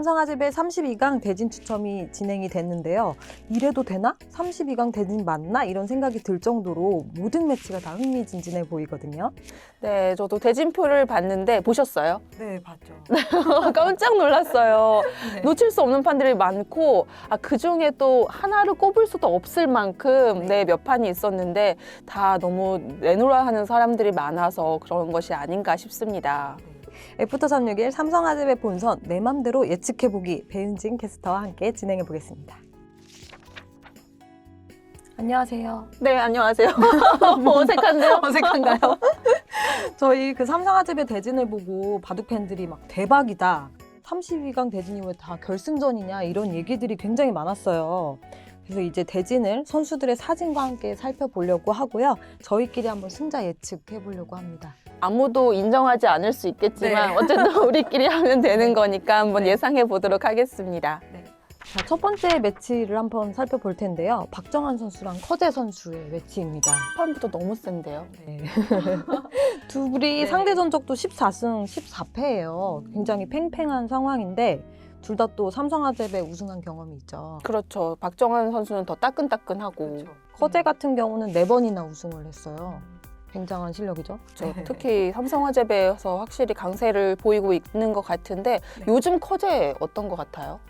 삼성아재배 32강 대진 추첨이 진행이 됐는데요. 이래도 되나? 32강 대진 맞나? 이런 생각이 들 정도로 모든 매치가 다 흥미진진해 보이거든요. 네, 저도 대진표를 봤는데 보셨어요? 네, 봤죠. 깜짝 놀랐어요. 네. 놓칠 수 없는 판들이 많고 아, 그 중에 또 하나를 꼽을 수도 없을 만큼 네, 몇 판이 있었는데 다 너무 내놓으라 하는 사람들이 많아서 그런 것이 아닌가 싶습니다. 애프터 361 삼성아재배 본선 내 맘대로 예측해보기 배윤진 캐스터와 함께 진행해 보겠습니다. 안녕하세요. 네, 안녕하세요. 뭐 어색한데요? 어색한가요? 저희 그 삼성아재배 대진을 보고 바둑 팬들이 막 대박이다. 32강 대진이 왜 다 결승전이냐 이런 얘기들이 굉장히 많았어요. 그래서 이제 대진을 선수들의 사진과 함께 살펴보려고 하고요. 저희끼리 한번 승자 예측해 보려고 합니다. 아무도 인정하지 않을 수 있겠지만 네. 어쨌든 우리끼리 하면 되는 거니까 한번 예상해 보도록 하겠습니다. 자, 첫 번째 매치를 한번 살펴볼 텐데요. 박정환 선수랑 커제 선수의 매치입니다. 판부터 너무 센데요. 네. 둘이 네. 상대 전적도 14승 14패예요. 굉장히 팽팽한 상황인데 둘 다 또 삼성화재배 우승한 경험이 있죠. 그렇죠. 박정환 선수는 더 따끈따끈하고 커제 같은 경우는 네 번이나 우승을 했어요. 굉장한 실력이죠. 그렇죠. 특히 삼성화재배에서 확실히 강세를 보이고 있는 것 같은데 네. 요즘 커제 어떤 것 같아요?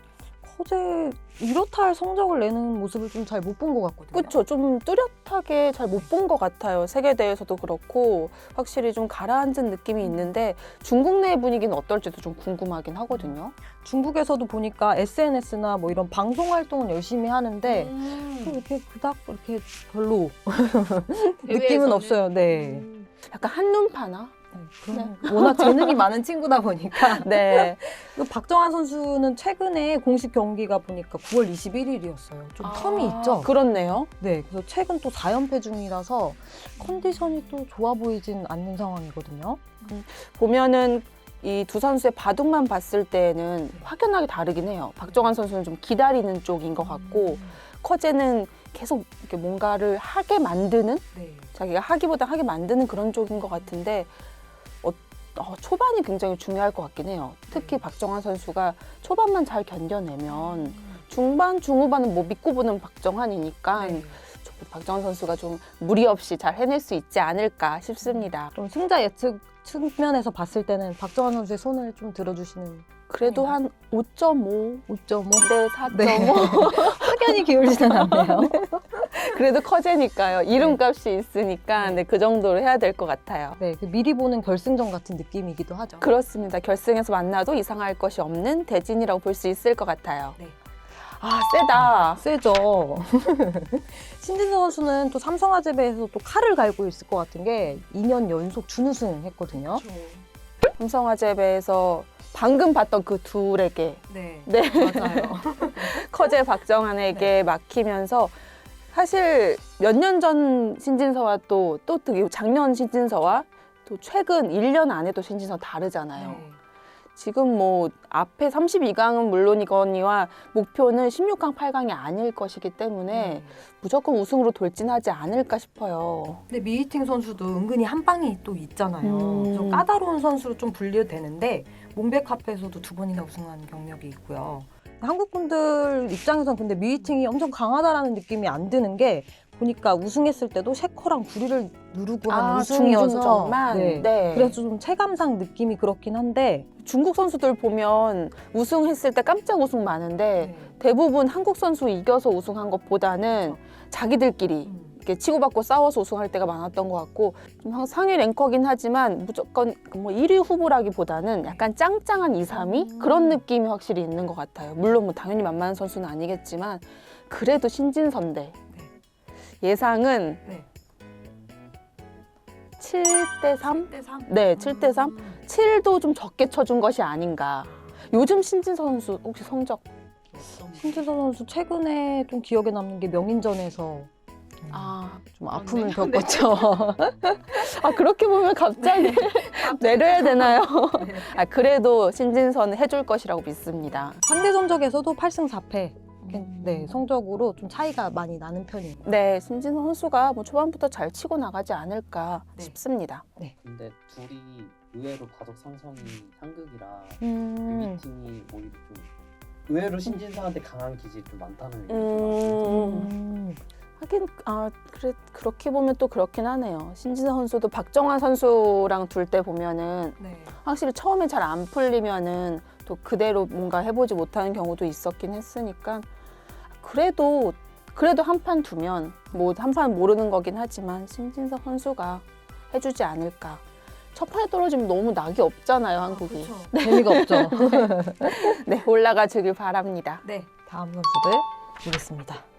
커제 이렇다 할 성적을 내는 모습을 좀 잘 못 본 것 같거든요. 그렇죠. 좀 뚜렷하게 잘 못 본 것 같아요. 세계대회에서도 그렇고 확실히 좀 가라앉은 느낌이 있는데 중국 내 분위기는 어떨지도 좀 궁금하긴 하거든요. 중국에서도 보니까 SNS나 뭐 이런 방송 활동은 열심히 하는데 또 음. 이렇게 그닥 이렇게 별로 느낌은 없어요. 네. 음. 약간 한눈파나? 그럼 워낙 재능이 많은 친구다 보니까 네. 그 박정환 선수는 최근에 공식 경기가 보니까 9월 21일이었어요. 좀 텀이 있죠. 아, 그렇네요. 네, 그래서 최근 또 4연패 중이라서 컨디션이 또 좋아 보이진 않는 상황이거든요. 보면은 이 두 선수의 바둑만 봤을 때는 확연하게 다르긴 해요. 박정환 선수는 좀 기다리는 쪽인 것 같고 커제는 계속 이렇게 뭔가를 하게 만드는 네. 자기가 하기보다 하게 만드는 그런 쪽인 것 같은데 어, 어, 초반이 굉장히 중요할 것 같긴 해요. 특히 박정환 선수가 초반만 잘 견뎌내면 중반, 중후반은 뭐 믿고 보는 박정환이니까 네. 저- 박정환 선수가 좀 무리 없이 잘 해낼 수 있지 않을까 싶습니다. 좀 승자 예측 측면에서 봤을 때는 박정환 선수의 손을 좀 들어주시는 그래도 한 5.5, 5.5 네, 4.5. 네. 확연히 기울지는 않네요. 그래도 커제니까요. 이름값이 있으니까 네. 네, 그 정도로 해야 될 것 같아요. 네, 그 미리 보는 결승전 같은 느낌이기도 하죠. 그렇습니다. 결승에서 만나도 이상할 것이 없는 대진이라고 볼 수 있을 것 같아요. 네. 아, 세다. 세죠. 신진서 선수는 또 삼성화재배에서 또 칼을 갈고 있을 것 같은 게 2년 연속 준우승 했거든요. 삼성화재배에서 방금 봤던 그 둘에게 네. 네. 맞아요. 커제 박정환에게 막히면서 사실 몇 년 전 신진서와 또, 또 되게 작년 신진서와 또 최근 1년 안에도 신진서 다르잖아요. 지금 뭐 앞에 32강은 물론이거니와 목표는 16강, 8강이 아닐 것이기 때문에 무조건 우승으로 돌진하지 않을까 싶어요. 근데 미히팅 선수도 은근히 한 방이 또 있잖아요. 음. 좀 까다로운 선수로 좀 분류되는데 몽백카페에서도 두 번이나 우승한 경력이 있고요. 한국 분들 입장에선 근데 미히팅이 엄청 강하다라는 느낌이 안 드는 게 보니까 우승했을 때도 셰커랑 구리를 누르고 한 우승이어서 준우승만. 네. 네. 그래서 좀 체감상 느낌이 그렇긴 한데 중국 선수들 보면 우승했을 때 깜짝 우승 많은데 네. 대부분 한국 선수 이겨서 우승한 것보다는 자기들끼리 음. 이렇게 치고받고 싸워서 우승할 때가 많았던 것 같고 좀 항상 상위 랭커긴 하지만 무조건 뭐 1위 후보라기보다는 약간 짱짱한 2, 3위 음. 그런 느낌이 확실히 있는 것 같아요. 물론 뭐 당연히 만만한 선수는 아니겠지만 그래도 신진선대 예상은 네. 7대 3? 1대 3? 네, 7대 3? 7도 좀 적게 쳐준 것이 아닌가. 요즘 신진선 선수 혹시 성적 신진서 선수 최근에 좀 기억에 남는 게 명인전에서 아, 좀 아픔을 네. 겪었죠. 아 그렇게 보면 갑자기 내려야 되나요? 아 그래도 신진선은 해줄 것이라고 믿습니다. 상대 전적에서도 8승 4패. 음. 네, 성적으로 좀 차이가 많이 나는 편이에요. 네, 신진선 선수가 뭐 초반부터 잘 치고 나가지 않을까 네. 싶습니다. 근데 둘이 의외로 바둑 상성이 상극이라 음. 미팅이 오히려 좀 의외로 신진서한테 강한 기질이 좀 많다는 얘기. 음. 음, 하긴 아 그래 그렇게 보면 또 그렇긴 하네요. 신진서 선수도 박정환 선수랑 둘 때 보면은 네. 확실히 처음에 잘 안 풀리면은 또 그대로 뭔가 해보지 못하는 경우도 있었긴 했으니까 그래도 그래도 한 판 두면 뭐 한 판 모르는 거긴 하지만 신진석 선수가 해주지 않을까. 첫 판에 떨어지면 너무 낙이 없잖아요 한국이. 재미가 없죠. 네 올라가 주길 바랍니다. 네. 다음 선수들 보겠습니다.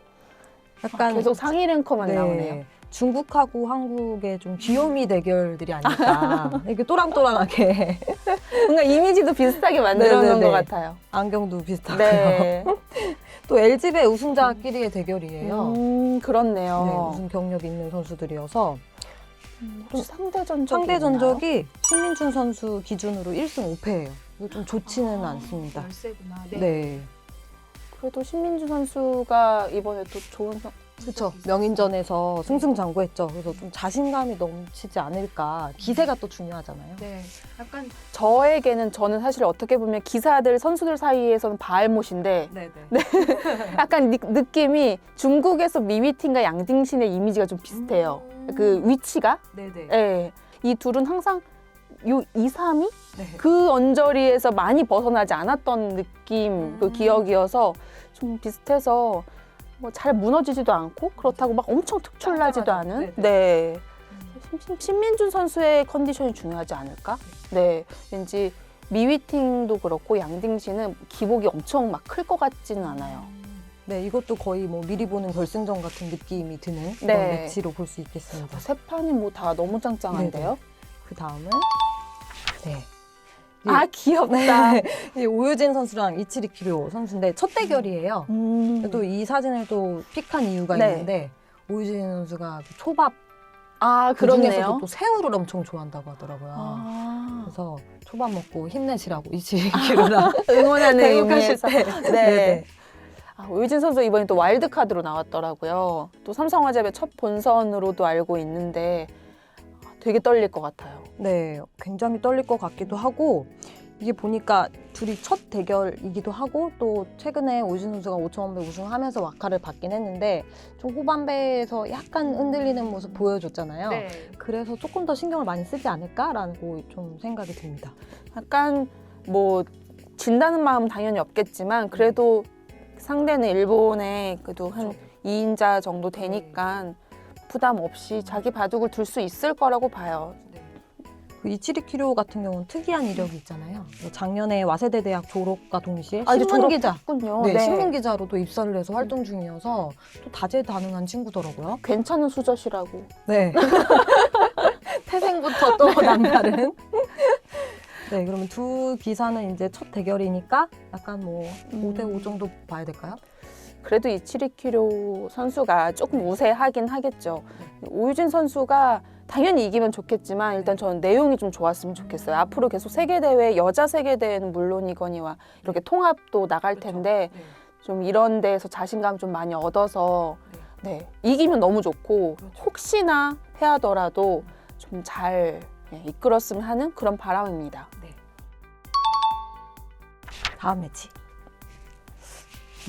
약간 계속 상위 랭커만 네. 나오네요. 중국하고 한국의 좀 귀요미 대결들이 아닐까. 이렇게 또랑또랑하게 뭔가 이미지도 비슷하게 만들어 놓은 네네네. 것 같아요. 안경도 비슷하고. 네. 또 LG배 우승자끼리의 대결이에요. 음 네, 그렇네요. 우승 경력 있는 선수들이어서 음, 혹시 상대 전적 상대 전적이 신민준 선수 기준으로 1승 5패예요. 이거 좀 좋지는 않습니다. 열세구나. 네. 그래도 신민주 선수가 이번에 또 좋은 성... 그렇죠. 명인전에서 승승장구했죠. 그래서 좀 자신감이 넘치지 않을까. 기세가 또 중요하잖아요. 네. 약간 저에게는 저는 사실 어떻게 보면 기사들 선수들 사이에서는 바알못인데 네 네. 약간 느, 느낌이 중국에서 미위팅과 양딩신의 이미지가 좀 비슷해요. 음. 그 위치가 네 네. 예. 이 둘은 항상 요 2, 3위 네. 그 언저리에서 많이 벗어나지 않았던 느낌 그 음. 기억이어서 좀 비슷해서 뭐 잘 무너지지도 않고 그렇다고 막 엄청 특출나지도. 않은. 네. 신- 신- 신민준 선수의 컨디션이 중요하지 않을까? 네. 왠지 미위팅도 그렇고 양딩신은 기복이 엄청 막 클 것 같지는 않아요. 네, 이것도 거의 뭐 미리 보는 결승전 같은 느낌이 드는 그런 네. 매치로 볼 수 있겠습니다. 세 판이 뭐 다 너무 짱짱한데요? 그 다음은 네. 아 귀엽다. 이 오유진 선수랑 이치리 키료 선수인데 첫 대결이에요. 음. 또 이 사진을 또 픽한 이유가 네. 있는데 오유진 선수가 그 초밥 아 그 중에서도 그렇네요. 또 새우를 엄청 좋아한다고 하더라고요. 아. 그래서 초밥 먹고 힘내시라고 이치리 키료랑 응원하는 대국하실 의미에서. 때 네. 네네. 아, 오유진 선수 이번에 또 와일드 카드로 나왔더라고요. 또 삼성화재의 첫 본선으로도 알고 있는데 아, 되게 떨릴 것 같아요. 네, 굉장히 떨릴 것 같기도 하고 이게 보니까 둘이 첫 대결이기도 하고 또 최근에 오진 선수가 5,000배 우승하면서 와카를 받긴 했는데 좀 후반배에서 약간 흔들리는 모습 보여줬잖아요. 네. 그래서 조금 더 신경을 많이 쓰지 않을까라고 좀 생각이 듭니다. 약간 뭐 진다는 마음 은 당연히 없겠지만 그래도 상대는 일본에 그래도 한 2인자 정도 되니까 부담 없이 자기 바둑을 둘 수 있을 거라고 봐요. 그 이치리 키료 같은 경우는 특이한 이력이 있잖아요. 작년에 와세대 대학 졸업과 동시에 아, 이제 신문 기자, 졸업했군요. 네, 네. 신문 기자로도 입사를 해서 활동 중이어서 또 다재다능한 친구더라고요. 괜찮은 수저시라고. 네. 태생부터 또 남다른. 네, 그러면 두 기사는 이제 첫 대결이니까 약간 뭐 음. 5대5 정도 봐야 될까요? 그래도 이 치리키료 선수가 조금 우세하긴 하겠죠. 오유진 선수가 당연히 이기면 좋겠지만 일단 저는 내용이 좀 좋았으면 좋겠어요. 앞으로 계속 세계 대회 여자 세계 대회는 물론이거니와 이렇게 통합도 나갈 텐데 좀 이런 데에서 자신감 좀 많이 얻어서 네 이기면 너무 좋고 혹시나 패하더라도 좀 잘 이끌었으면 하는 그런 바람입니다. 다음 매치.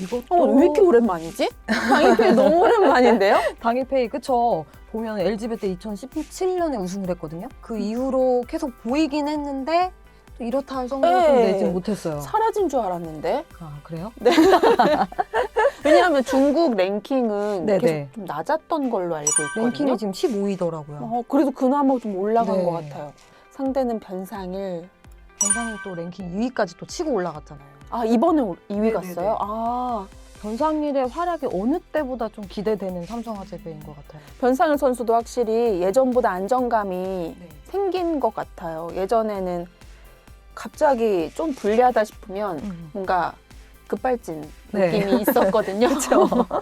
이것도 어, 왜 이렇게 오랜만이지? 강희필 너무 오랜만인데요? 당일페이 그쵸? 보면 LG배 때 2017년에 우승을 했거든요. 그 이후로 계속 보이긴 했는데 또 이렇다 할 성적을 좀 네. 내지 못했어요. 사라진 줄 알았는데 아 그래요? 왜냐하면 중국 랭킹은 네네. 계속 좀 낮았던 걸로 알고 있거든요. 랭킹이 지금 15위더라고요. 어, 그래도 그나마 좀 올라간 네. 것 같아요. 상대는 변상일. 변상이 또 랭킹 2위까지 또 치고 올라갔잖아요. 아 이번에 2위 네네네. 갔어요? 아 변상일의 활약이 어느 때보다 좀 기대되는 삼성화재배인 것 같아요. 변상일 선수도 확실히 예전보다 안정감이 네. 생긴 것 같아요. 예전에는 갑자기 좀 불리하다 싶으면 음. 뭔가 급발진 네. 느낌이 있었거든요.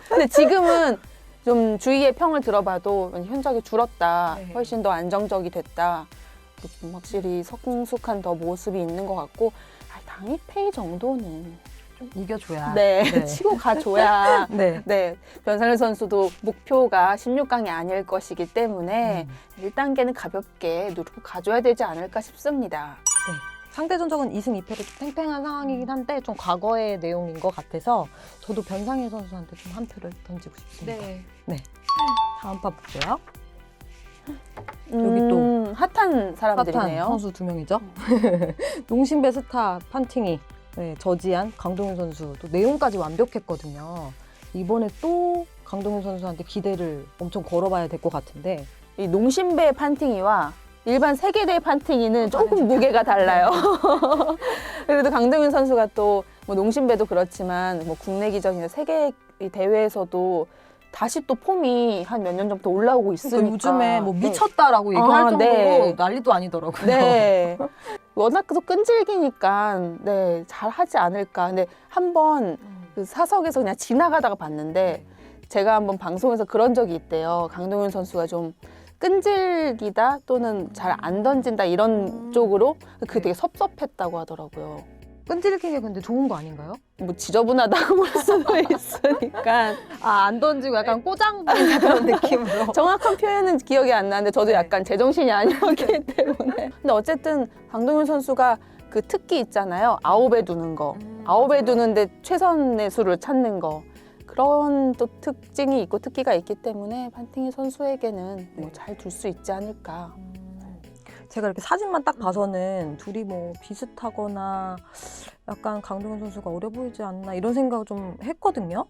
근데 지금은 좀 주위의 평을 들어봐도 현저하게 줄었다. 네. 훨씬 더 안정적이 됐다. 좀 확실히 성숙한 더 모습이 있는 것 같고 아, 당일페이 정도는 좀 이겨줘야. 네, 네. 치고 가줘야 네. 네 변상일 선수도 목표가 16강이 아닐 것이기 때문에 음. 1단계는 가볍게 누르고 가줘야 되지 않을까 싶습니다. 상대 전적은 2승 2패로 좀 팽팽한 상황이긴 한데 좀 과거의 내용인 것 같아서 저도 변상일 선수한테 좀 한 표를 던지고 싶습니다. 네. 다음 파 볼게요. 여기 또 음, 핫한 사람들이네요. 핫한 선수 두 명이죠. 농심배 스타 판팅이 네, 저지한 강동윤 선수 또 내용까지 완벽했거든요. 이번에 또 강동윤 선수한테 기대를 엄청 걸어봐야 될 것 같은데 이 농심배 판팅이와 일반 세계대 판팅이는 조금 무게가 달라요. 그래도 강동윤 선수가 또뭐 농심배도 그렇지만 뭐 국내 기전이나 세계 이 대회에서도 다시 또 폼이 한 몇 년 전부터 올라오고 있으니까 그러니까 요즘에 뭐 네. 미쳤다라고 얘기할 아, 정도로 네. 난리도 아니더라고요. 네. 워낙 또 끈질기니까 네, 잘 하지 않을까. 근데 한번 그 사석에서 그냥 지나가다가 봤는데 제가 한번 방송에서 그런 적이 있대요. 강동윤 선수가 좀 끈질기다 또는 잘 안 던진다 이런 음. 쪽으로 네. 되게 섭섭했다고 하더라고요. 끈질기게 근데 좋은 거 아닌가요? 뭐 지저분하다고 볼 수도 있으니까 아 안 던지고 약간 꼬장 부리는 그런 느낌으로. 정확한 표현은 기억이 안 나는데 저도 네. 약간 제정신이 아니었기 때문에 근데 어쨌든 강동윤 선수가 그 특기 있잖아요 아홉에 두는 거 음, 아홉에 두는데 최선의 수를 찾는 거 그런 또 특징이 있고 특기가 있기 때문에 판팅이 선수에게는 네. 뭐잘 둘 수 있지 않을까 음. 제가 이렇게 사진만 딱 봐서는 둘이 뭐 비슷하거나 약간 강동원 선수가 어려 보이지 않나 이런 생각을 좀 했거든요.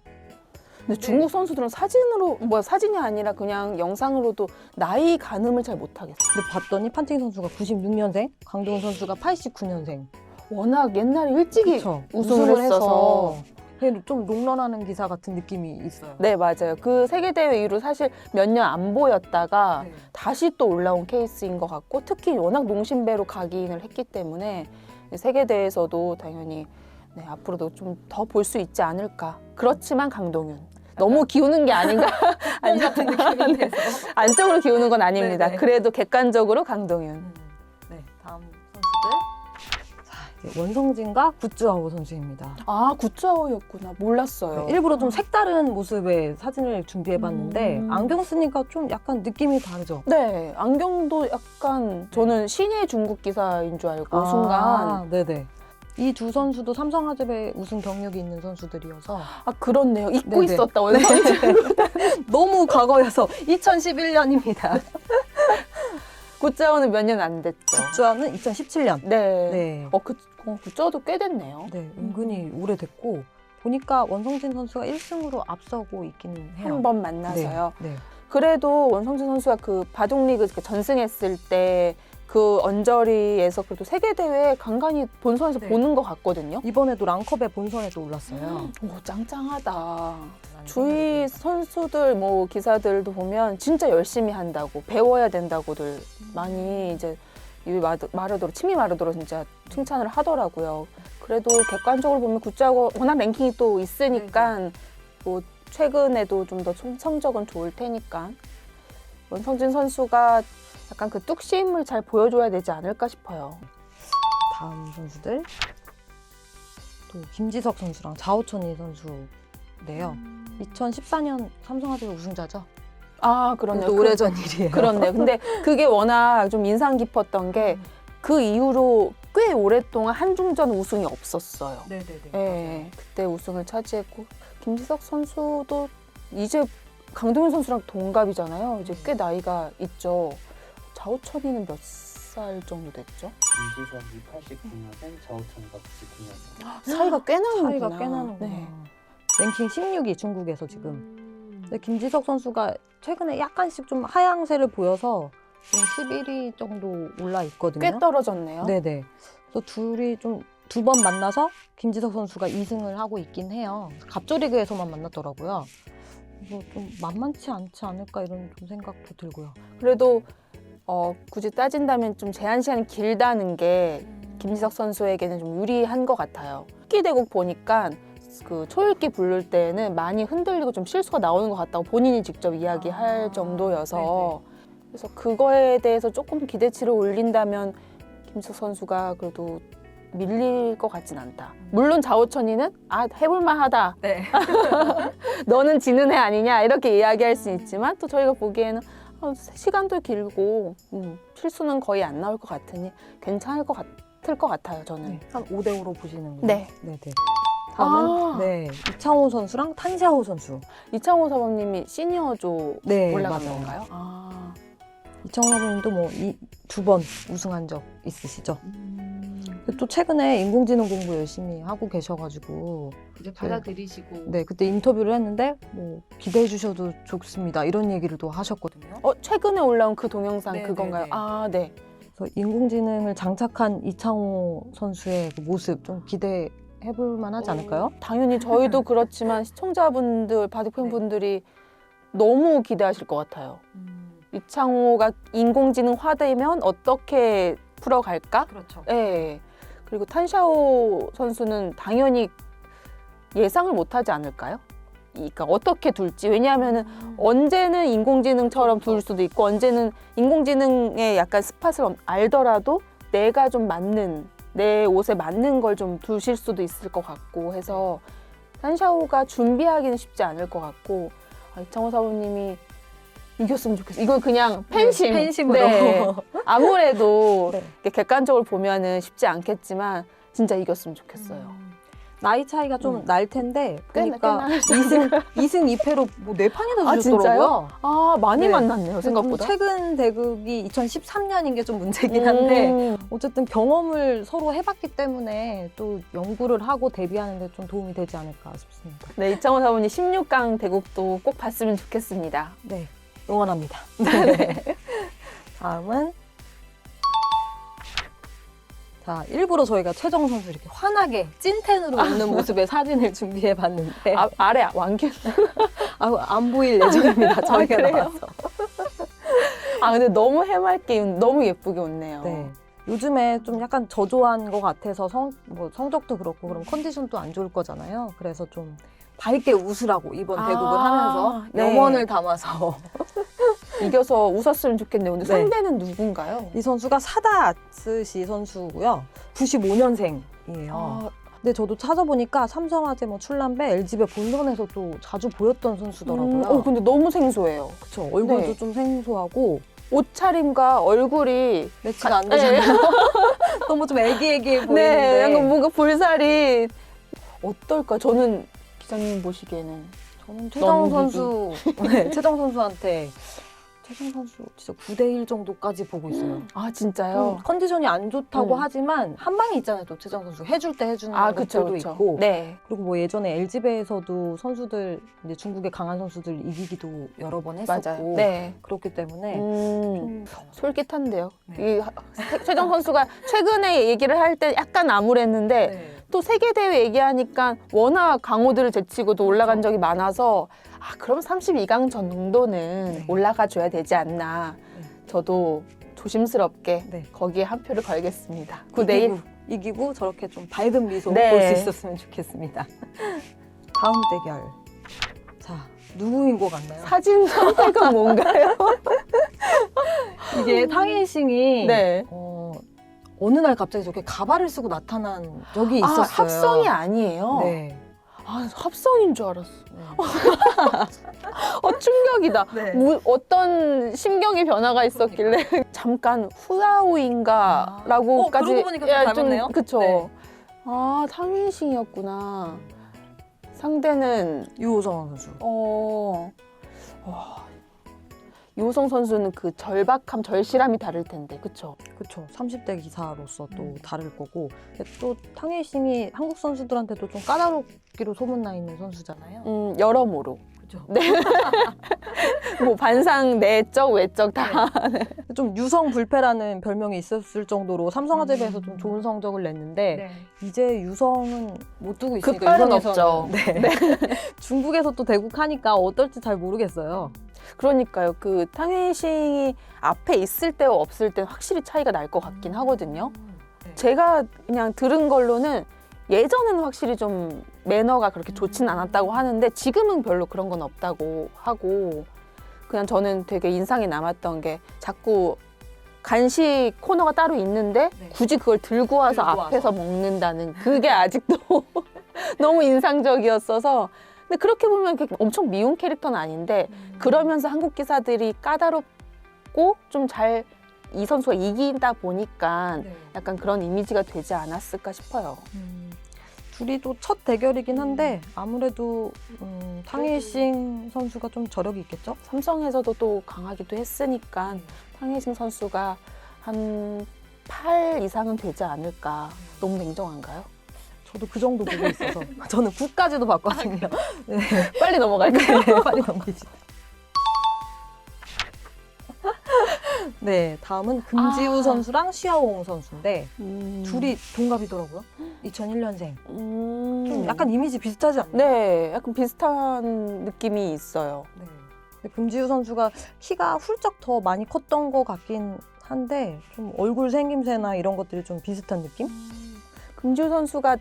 근데 중국 선수들은 사진으로 뭐 사진이 아니라 그냥 영상으로도 나이 가늠을 잘 못하겠어 근데 봤더니 판팅 선수가 96년생, 강동원 선수가 89년생. 워낙 옛날에 일찍이 그쵸? 우승을 했어서. 그 래도 좀 롱런하는 기사 같은 느낌이 있어요. 네 맞아요 그 세계대회 이후로 사실 몇 년 안 보였다가 네. 다시 또 올라온 케이스인 것 같고 특히 워낙 농심배로 각인을 했기 때문에 세계대회에서도 당연히 네, 앞으로도 좀 더 볼 수 있지 않을까. 그렇지만 강동윤 너무 기우는 게 아닌가. 네. 안쪽으로 기우는 건 아닙니다. 네네. 그래도 객관적으로 강동윤. 음, 원성진과 굿즈아오 선수입니다. 아 굿즈아워였구나. 몰랐어요. 일부러 좀 색다른 모습의 사진을 준비해봤는데 음. 안경 쓰니까 좀 약간 느낌이 다르죠. 네 안경도 약간 저는 신의 중국 기사인 줄 알고 아, 순간 네네. 이 두 선수도 삼성화재배 우승 경력이 있는 선수들이어서 아 그렇네요. 잊고 네네. 있었다 원성진. 너무 과거여서 2011년입니다. 굿즈아워는 몇 년 안 됐죠. 굿즈아는 2017년. 네. 네. 어, 그, 어, 굿즈아워도 꽤 됐네요. 네, 은근히 오래됐고 보니까 원성진 선수가 1승으로 앞서고 있긴 해요. 한 번 만나서요. 네. 네. 그래도 원성진 선수가 그 바둑리그 그 전승했을 때 그 언저리에서 그래도 세계 대회 간간히 본선에서 네. 보는 것 같거든요. 이번에도 랑컵의 본선에도 올랐어요. 오 짱짱하다. 주위 선수들 뭐 기사들도 보면 진짜 열심히 한다고 배워야 된다고들 많이 이제 이 마르- 마르도로 치미 마르도로 진짜 칭찬을 하더라고요. 그래도 객관적으로 보면 굿즈하고 워낙 랭킹이 또 있으니까 뭐 최근에도 좀 더 성적은 좋을 테니까 원성진 선수가 약간 그 뚝심을 잘 보여줘야 되지 않을까 싶어요. 다음 선수들 또 김지석 선수랑 자오천이 선수인데요. 2014년 삼성화재 우승자죠. 아 그러네요. 또 그- 오래전 일이에요. 그렇네요. 근데 그게 워낙 좀 인상 깊었던 게 그 이후로 꽤 오랫동안 한중전 우승이 없었어요. 네네네. 예, 그때 우승을 차지했고 김지석 선수도 이제 강동윤 선수랑 동갑이잖아요. 이제 꽤 나이가 있죠. 자오천이는 몇 살 정도 됐죠? 김지석이 89년생, 자오천이가 99년생. 사이가 꽤 나는구나. 차이가 꽤 나는구나. 네. 랭킹 16위 중국에서 지금. 근데 김지석 선수가 최근에 약간씩 좀 하향세를 보여서 지금 11위 정도 올라 있거든요. 꽤 떨어졌네요. 네네. 그래서 둘이 좀 두 번 만나서 김지석 선수가 2승을 하고 있긴 해요. 갑조리그에서만 만났더라고요. 그래서 좀 만만치 않지 않을까 이런 좀 생각도 들고요. 그래도 어, 굳이 따진다면 좀 제한 시간이 길다는 게 김지석 선수에게는 좀 유리한 것 같아요. 끼대국 보니까 그 초읽기 부를 때는 많이 흔들리고 좀 실수가 나오는 것 같다고 본인이 직접 이야기할 아, 정도여서 그래서 그거에 대해서 조금 기대치를 올린다면 김지석 선수가 그래도 밀릴 것 같진 않다. 물론 자오천이는 아 해볼만하다. 네. 너는 지는 애 아니냐 이렇게 이야기할 수 있지만 또 저희가 보기에는 어, 시간도 길고 음, 실수는 거의 안 나올 것 같으니 괜찮을 것 똑같을 것 같아요, 저는. 네, 한 5대 5로 보시는 거예요. 네. 네, 네. 다음은 아. 네 이창호 선수랑 탄샤오 선수. 이창호 사범님이 시니어조 네, 올라간 맞아요. 건가요? 아. 이창호 선수님도 뭐 두 번 우승한 적 있으시죠? 또 최근에 인공지능 공부 열심히 하고 계셔가지고 이제 받아들이시고 네 그때 인터뷰를 했는데 뭐 기대해 주셔도 좋습니다 이런 얘기를 또 하셨거든요. 어, 최근에 올라온 그 동영상 네, 그건가요? 네, 네. 아, 네. 그래서 인공지능을 장착한 이창호 선수의 그 모습 좀 기대해 볼 만하지 않을까요? 당연히 저희도 그렇지만 시청자분들, 바둑팬 분들이 너무 기대하실 것 같아요. 이창호가 인공지능 화되면 어떻게 풀어갈까? 그렇죠. 네. 그리고 탄샤오 선수는 당연히 예상을 못하지 않을까요? 그러니까 어떻게 둘지 왜냐하면은 언제는 인공지능처럼 둘 수도 있고 언제는 인공지능의 약간 스팟을 알더라도 내가 좀 맞는 내 옷에 맞는 걸 좀 두실 수도 있을 것 같고 해서 산샤오가 준비하기는 쉽지 않을 것 같고 아, 이창호 사부님이 이겼으면 좋겠어요. 이건 그냥 팬심. 네, 팬심으로. 네. 아무래도 네. 객관적으로 보면은 쉽지 않겠지만 진짜 이겼으면 좋겠어요. 나이 차이가 좀 음. 날 텐데 꽤나- 보니까 꽤나 2승 2승 2패로 뭐 네 판이나 아, 주셨더라고요. 아 많이 네. 만났네요 생각보다. 최근 대국이 2013년인 게 좀 문제긴 한데 음. 어쨌든 경험을 서로 해봤기 때문에 또 연구를 하고 데뷔하는데 좀 도움이 되지 않을까 싶습니다. 네 이창호 사부님 16강 대국도 꼭 봤으면 좋겠습니다. 네, 응원합니다. 네. 다음은 자 일부러 저희가 최정 선수 이렇게 환하게 찐텐으로 웃는 모습의 사진을 준비해봤는데 아, 아래 왕균. 아, 안 보일 예정입니다. 저희가 그래요? 나와서. 아 근데 너무 해맑게 웃- 너무 예쁘게 웃네요. 네. 요즘에 좀 약간 저조한 것 같아서 성, 뭐 성적도 그렇고 그럼 컨디션도 안 좋을 거잖아요. 그래서 좀 밝게 웃으라고 이번 아, 대국을 하면서 네. 영혼을 담아서 이겨서 웃었으면 좋겠네요. 근데 네. 상대는 누군가요? 이 선수가 사다스시 선수고요. 95년생이에요. 아, 근데 저도 찾아보니까 삼성화재, 뭐 출란배, LG배 본선에서 또 자주 보였던 선수더라고요. 음, 어 근데 너무 생소해요. 그쵸. 얼굴도 네. 좀 생소하고 옷차림과 얼굴이 매치가 안 네. 되잖아요. 너무 좀 애기애기해 보이는데. 네, 약간 뭔가 볼살이 어떨까? 저는 기자님 보시기에는 저는 너무 최정 선수, 네, 최정 선수한테 최정 선수 진짜 9대 1 정도까지 보고 있어요. 아 진짜요? 음, 컨디션이 안 좋다고 음. 하지만 한 방이 있잖아요. 또 최정 선수 해줄 때 해주는 아 그쵸 그쵸. 있고 네. 그리고 뭐 예전에 LG배에서도 선수들 이제 중국의 강한 선수들 이기기도 여러 번 했었고 맞아요. 네. 그렇기 때문에 음, 좀 솔깃한데요. 네. 이 최정 선수가 최근에 얘기를 할 때 약간 암울했는데 네. 또 세계 대회 얘기하니까 워낙 강호들을 제치고도 올라간. 적이 많아서 아 그럼 32강 정도는 네. 올라가 줘야 되지 않나. 네. 저도 조심스럽게 네. 거기에 한 표를 걸겠습니다. 9대 1. 이기고, 이기고 저렇게 좀 밝은 미소 네. 볼수 있었으면 좋겠습니다. 다음 대결. 자, 누구인 것 같나요? 사진 선택은 뭔가요? 이게 탕일싱이 네. 어, 어느 날 갑자기 저렇게 가발을 쓰고 나타난 적이 아, 있었어요. 합성이 아니에요. 네. 아, 합성인 줄 알았어. 네. 어, 충격이다. 네. 뭐, 어떤 심경의 변화가 있었길래 잠깐 후야오인가라고까지 어, 그러고 보니까 좀 닮았네요. 그쵸. 네. 아, 탕윈싱이었구나. 상대는 유호성 선수. 어, 와, 유호성 선수는 그 절박함, 절실함이 다를 텐데, 그쵸? 그렇죠. 30대 기사로서 또 음. 다를 거고 근데 또 탕일싱이 한국 선수들한테도 좀 까다롭기로 소문나 있는 선수잖아요. 음, 여러모로. 그렇죠. 뭐 반상 내적, 외적 다. 좀 유성 불패라는 별명이 있었을 정도로 삼성화재배에서 음. 좀 좋은 성적을 냈는데 네. 이제 유성은 못 두고 있으니까 급발은 유성에서는. 없죠. 네. 중국에서 또 대국하니까 어떨지 잘 모르겠어요. 그러니까요. 그 탕윈싱이 앞에 있을 때와 없을 때 확실히 차이가 날 것 같긴 하거든요. 네. 제가 그냥 들은 걸로는 예전에는 확실히 좀 매너가 그렇게 좋진 않았다고 하는데 지금은 별로 그런 건 없다고 하고 그냥 저는 되게 인상이 남았던 게 자꾸 간식 코너가 따로 있는데 네. 굳이 그걸 들고 와서 들고 앞에서 와서. 먹는다는 그게 아직도 너무 인상적이었어서 근데 그렇게 보면 엄청 미운 캐릭터는 아닌데 그러면서 한국 기사들이 까다롭고 좀 잘 이 선수가 이긴다 보니까 네. 약간 그런 이미지가 되지 않았을까 싶어요. 음, 둘이 또 첫 대결이긴 한데 아무래도 음, 탕일싱 선수가 좀 저력이 있겠죠? 삼성에서도 또 강하기도 했으니까 탕혜진 선수가 한 8 이상은 되지 않을까. 너무 냉정한가요? 저도 그 정도 보고 있어서 저는 9까지도 봤거든요. 네, 빨리 넘어갈까요? 네, 빨리 넘기시죠. 네, 다음은 금지우 아. 선수랑 시아옹 선수인데 음. 둘이 동갑이더라고요. 2001년생. 음. 좀 약간 이미지 비슷하지 않나요? 네, 약간 비슷한 느낌이 있어요. 네. 근데 금지우 선수가 키가 훌쩍 더 많이 컸던 것 같긴 한데 좀 얼굴 생김새나 이런 것들이 좀 비슷한 느낌? 금지우 선수가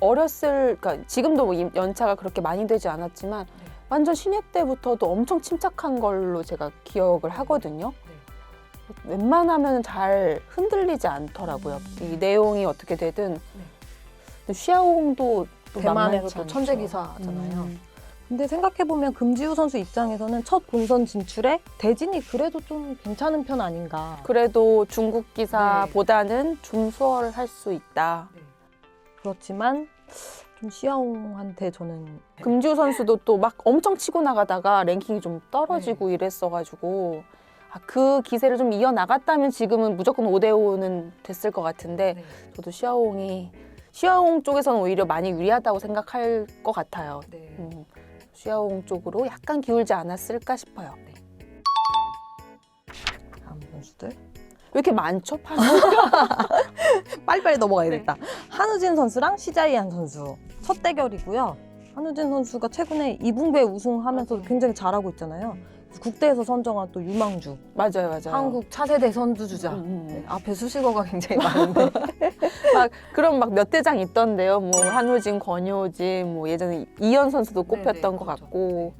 어렸을, 그러니까 지금도 뭐 임- 연차가 그렇게 많이 되지 않았지만 네. 완전 신예 때부터도 엄청 침착한 걸로 제가 기억을 하거든요. 네. 웬만하면 잘 흔들리지 않더라고요. 이 내용이 어떻게 되든. 근데 쉬아옹도 또 대만에서 만만치 또 않죠. 천재 기사잖아요. 음. 근데 생각해보면 금지우 선수 입장에서는 첫 본선 진출에 대진이 그래도 좀 괜찮은 편 아닌가. 그래도 중국 기사보다는 좀 수월을 할수 있다. 그렇지만 좀 시아옹한테 저는 금지우 선수도 또 막 엄청 치고 나가다가 랭킹이 좀 떨어지고 이랬어가지고 아, 그 기세를 좀 이어 나갔다면 지금은 무조건 5대 5는 됐을 것 같은데 네. 저도 시아옹이 시아옹 쪽에서는 오히려 많이 유리하다고 생각할 것 같아요. 네. 음, 시아옹 쪽으로 약간 기울지 않았을까 싶어요. 왜 다음 선수들 이렇게 많죠? 판 빨리빨리 넘어가야겠다. 한우진 선수랑 시자이안 선수 첫 대결이고요. 한우진 선수가 최근에 이붕배 우승하면서 굉장히 잘하고 있잖아요. 국대에서 선정한 또 유망주, 맞아요, 맞아요. 한국 차세대 선두 주자. 음, 음. 네, 앞에 수식어가 굉장히 많은데 막 그런 막 몇 대장 있던데요. 뭐 한우진, 권효진, 뭐 예전에 이현 선수도 꼽혔던 네네, 것 그렇죠. 같고.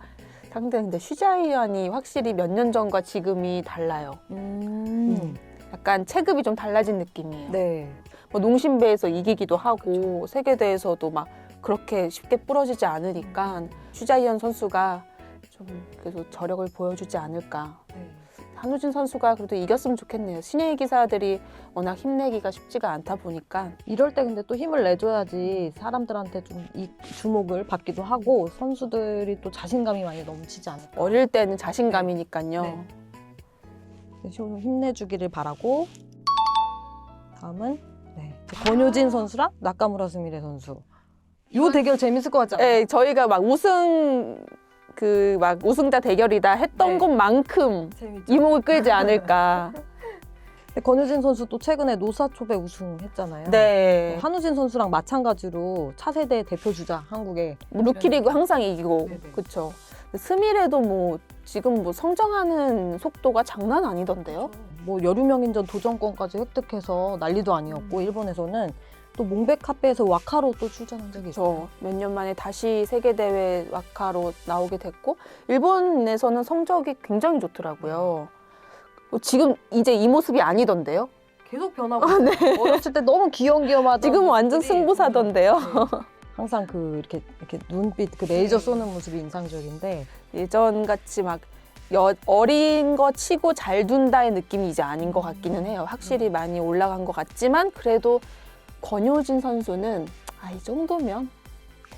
상대 근데 슈자이언이 확실히 몇 년 전과 지금이 달라요. 음, 약간 체급이 좀 달라진 느낌이에요. 네. 뭐 농심배에서 이기기도 하고 세계대에서도 막 그렇게 쉽게 부러지지 않으니까 슈자이언 선수가 좀 그래도 저력을 보여주지 않을까. 네. 한우진 선수가 그래도 이겼으면 좋겠네요. 신예 기사들이 워낙 힘내기가 쉽지가 않다 보니까 이럴 때 근데 또 힘을 내줘야지 사람들한테 좀 이 주목을 받기도 하고 선수들이 또 자신감이 많이 넘치지 않을까. 어릴 때는 자신감이니까요. 네. 좀 힘내주기를 바라고 다음은 네, 권효진 선수랑 나카무라 스미레 선수. 이 대결 재밌을 것 같지 않아요? 네, 저희가 막 우승 그 막 우승자 대결이다 했던 네. 것만큼 재밌죠. 이목을 끌지 않을까. 근데 권효진 선수 또 최근에 노사초배 우승했잖아요. 네. 한우진 선수랑 마찬가지로 차세대 대표 주자 한국의 뭐 루키리그 항상 이기고 네네. 그렇죠. 스미레도 뭐 지금 뭐 성장하는 속도가 장난 아니던데요. 뭐 여류명인전 도전권까지 획득해서 난리도 아니었고 일본에서는 또 몽백 카페에서 와카로 또 출전한 적이 있어요. 저몇년 만에 다시 세계 대회 와카로 나오게 됐고 일본에서는 성적이 굉장히 좋더라고요. 어, 지금 이제 이 모습이 아니던데요. 계속 변하고 있어요. 어렸을 때 너무 귀염귀염하던 지금 완전 승부사던데요. 네. 항상 그 이렇게 이렇게 눈빛 그 레이저 쏘는 모습이 인상적인데 예전 같이 막 여, 어린 거 치고 잘 둔다의 느낌이 이제 아닌 것 같기는 해요. 확실히 많이 올라간 것 같지만 그래도 권효진 선수는 아 이 정도면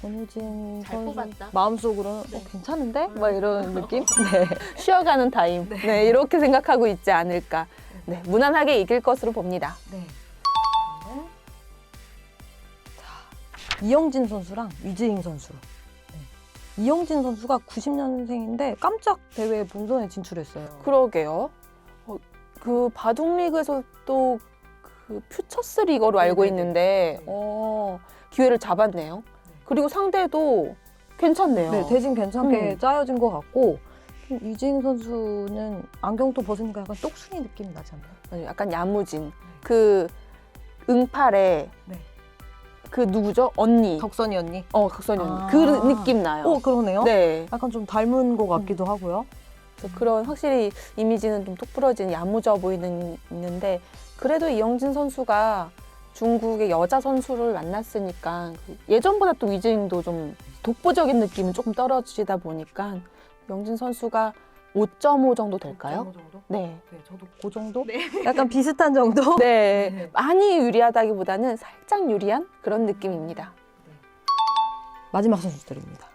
권효진 잘 선수 뽑았다. 마음속으로는 어, 괜찮은데? 막 이런 느낌? 네. 쉬어가는 타임. 네. 이렇게 생각하고 있지 않을까. 네, 무난하게 이길 것으로 봅니다. 네. 이영진 선수랑 위즈잉 선수. 네. 이영진 선수가 90년생인데 깜짝 대회 본선에 진출했어요. 그러게요. 어, 그 바둑리그에서 또그 퓨처스 리거로 알고 네네네. 있는데 네. 어, 기회를 잡았네요. 그리고 상대도 괜찮네요. 네, 대진 괜찮게 음. 짜여진 것 같고 위즈잉 선수는 안경도 벗으니까 약간 똑순이 느낌이 나지 않나요? 네, 약간 야무진 그 응팔에 네. 그 누구죠? 언니. 덕선이 언니. 어, 각선이 언니. 아. 그 느낌 나요. 어, 그러네요. 네. 약간 좀 닮은 것 같기도 하고요. 그래서 그런 확실히 이미지는 좀 똑부러진 야무져 보이는 있는데 그래도 이영진 선수가 중국의 여자 선수를 만났으니까 그 예전보다 또 위즈잉도 좀 독보적인 느낌은 조금 떨어지다 보니까 영진 선수가 5.5 정도 될까요? 정도? 네. 네, 저도 그 정도? 약간 비슷한 정도? 네. 네. 많이 유리하다기보다는 살짝 유리한 그런 느낌입니다. 마지막 선수들입니다.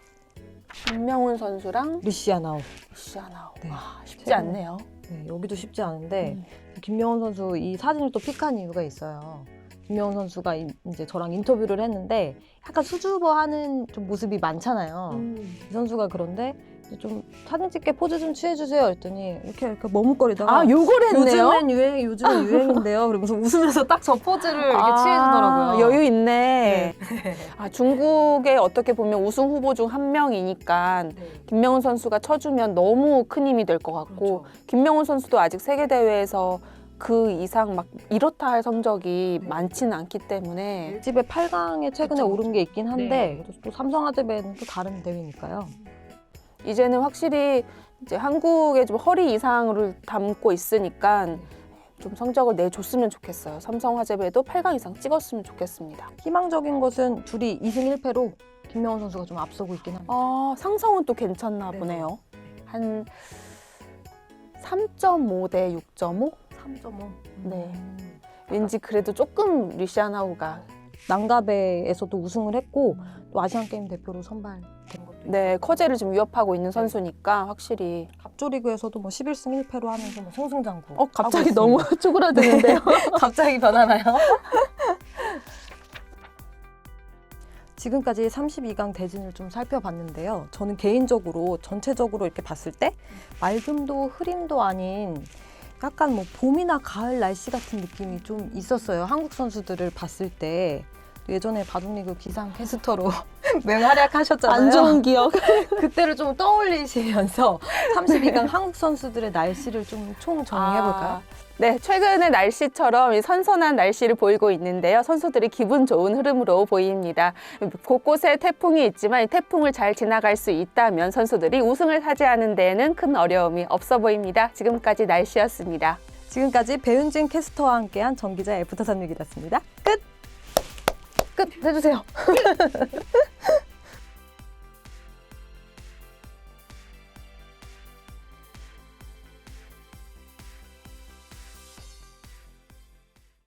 김명훈 선수랑 루시아나오. 루시아나오. 네. 와, 쉽지 제가- 않네요. 네, 여기도 쉽지 않은데 음. 김명훈 선수 이 사진을 또 픽한 이유가 있어요. 김명훈 선수가 이- 이제 저랑 인터뷰를 했는데 약간 수줍어하는 좀 모습이 많잖아요. 음. 이 선수가 그런데 좀 사진 찍게 포즈 좀 취해주세요 했더니 이렇게 이렇게 머뭇거리다가 아, 요걸 했네요. 요즘엔 유행 요즘은 유행인데요. 그러면서 웃으면서 딱 저 포즈를 이렇게 취해주더라고요. 아, 여유 있네. 네. 아, 중국의 어떻게 보면 우승 후보 중 한 명이니까 네. 김명훈 선수가 쳐주면 너무 큰 힘이 될 것 같고 그렇죠. 김명훈 선수도 아직 세계 대회에서 그 이상 막 이렇다 할 성적이 네. 많지는 않기 때문에 집에 8강에 최근에 그쵸, 오른 게 있긴 한데 네. 또 삼성화재배는 또 다른 대회니까요. 이제는 확실히 이제 한국의 좀 허리 이상을 담고 있으니까 좀 성적을 내줬으면 좋겠어요. 삼성화재배도 8강 이상 찍었으면 좋겠습니다. 희망적인 것은 둘이 2승 1패로 김명훈 선수가 좀 앞서고 있긴 합니다. 아, 상성은 또 괜찮나 네. 보네요. 한 3.5 대 6.5? 3.5. 네. 왠지 그래도 조금 리시아나우가 난가베에서도 우승을 했고 또 아시안 게임 대표로 선발된 것도 네 커제를 좀 위협하고 있는 선수니까 확실히 갑조리그에서도 뭐 11승 1패로 하면서 뭐 승승장구. 어 갑자기 너무. 쪼그라드는데요. 갑자기 변하나요? 지금까지 32강 대진을 좀 살펴봤는데요. 저는 개인적으로 전체적으로 이렇게 봤을 때 맑음도 흐림도 아닌 약간 뭐 봄이나 가을 날씨 같은 느낌이 좀 있었어요. 한국 선수들을 봤을 때 예전에 바둑리그 기상 캐스터로 맹활약하셨잖아요. 안 좋은 기억. 그때를 좀 떠올리시면서 32강 한국 선수들의 날씨를 좀 총 정리해볼까요? 아, 네, 최근의 날씨처럼 이 선선한 날씨를 보이고 있는데요. 선수들이 기분 좋은 흐름으로 보입니다. 곳곳에 태풍이 있지만 이 태풍을 잘 지나갈 수 있다면 선수들이 우승을 차지하는 데에는 큰 어려움이 없어 보입니다. 지금까지 날씨였습니다. 지금까지 배윤진 캐스터와 함께한 정기자 애프터 361이었습니다. 끝! 끝! 해주세요.